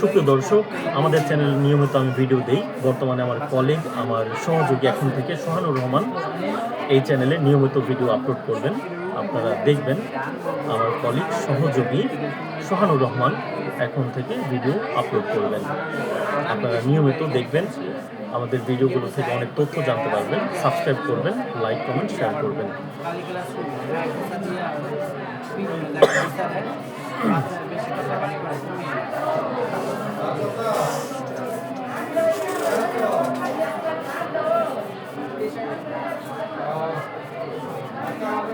সুপ্রিয় দর্শক আমাদের চ্যানেল নিয়মিত আমি ভিডিও দিই বর্তমানে আমার কলিগ আমার সহযোগী এখন থেকে সোহানুর রহমান এই চ্যানেলে নিয়মিত ভিডিও আপলোড করবেন আপনারা দেখবেন আমার কলিগ সহযোগী সোহানুর রহমান এখন থেকে ভিডিও আপলোড করবেন আপনারা নিয়মিত দেখবেন আমাদের ভিডিওগুলো থেকে অনেক তথ্য জানতে পারবেন সাবস্ক্রাইব করবেন লাইক কমেন্ট শেয়ার করবেন